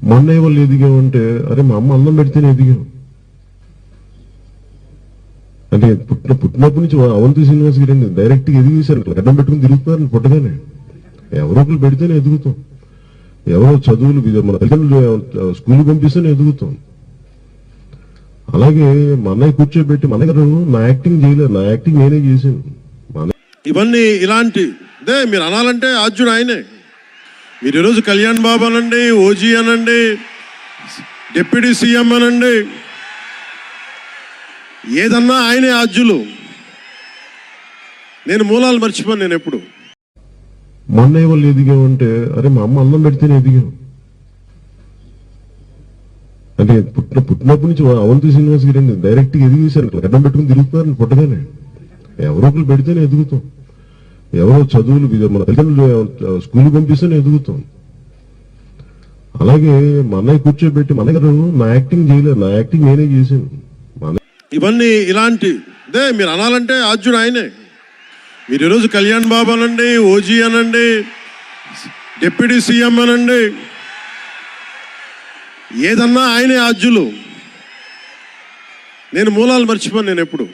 మొన్న వాళ్ళు ఎదిగామంటే అరే మా అమ్మ అన్నం పెడితేనే ఎదిగాం అంటే పుట్టిన పుట్టినప్పటి నుంచి అవంతి శ్రీనివాస్ గారు డైరెక్ట్గా ఎదిగేశారు. గడ్డం పెట్టుకుని తిరుగుతున్నారు పుట్టగానే ఎవరో ఒకరు పెడితేనే ఎదుగుతాం. ఎవరో చదువులు మన తల్లిదండ్రులు స్కూల్ పంపిస్తేనే ఎదుగుతాం. అలాగే మా అన్నయ్య కూర్చోబెట్టి మా దగ్గర గారు నా యాక్టింగ్ చేయలేదు నా యాక్టింగ్ నేనే చేశాను. ఇవన్నీ ఇలాంటి అదే మీరు అనాలంటే ఆద్యుడు ఆయనే. మీరు ఈరోజు కళ్యాణ్ బాబు అనండి ఓజీ అనండి డిప్యూటీ సీఎం అనండి ఏదన్నా ఆయనే ఆద్యులు నేను మూలాలు మర్చిపోను నేను ఎప్పుడు. మొన్న వాళ్ళు ఎదిగామంటే అరే మా అమ్మ అన్నం పెడితేనే ఎదిగావు. అంటే పుట్టిన పుట్టినప్పటి నుంచి అవంతి శ్రీనివాస్ గారు డైరెక్ట్గా ఎదిగేశారు అడ్డం పెట్టుకుని తిరుగుతున్నారు పుట్టగానే. ఎవరో ఒకరు పెడితేనే ఎదుగుతాం. ఎవరో చదువులు మన తల్లిదండ్రులు స్కూల్ పంపిస్తేనే ఎదుగుతాం. అలాగే మా అన్నయ్య కూర్చోబెట్టి మన గారు నా యాక్టింగ్ చేయలేదు నా యాక్టింగ్ నేనే చేశాను. ఇవన్నీ ఇలాంటి అదే మీరు అనాలంటే ఆద్యుడు ఆయనే. మీరు ఈరోజు కళ్యాణ్ బాబు అనండి ఓజీ అనండి డిప్యూటీ సీఎం అనండి ఏదన్నా ఆయనే ఆద్యులు నేను మూలాలు మర్చిపోను నేను ఎప్పుడు.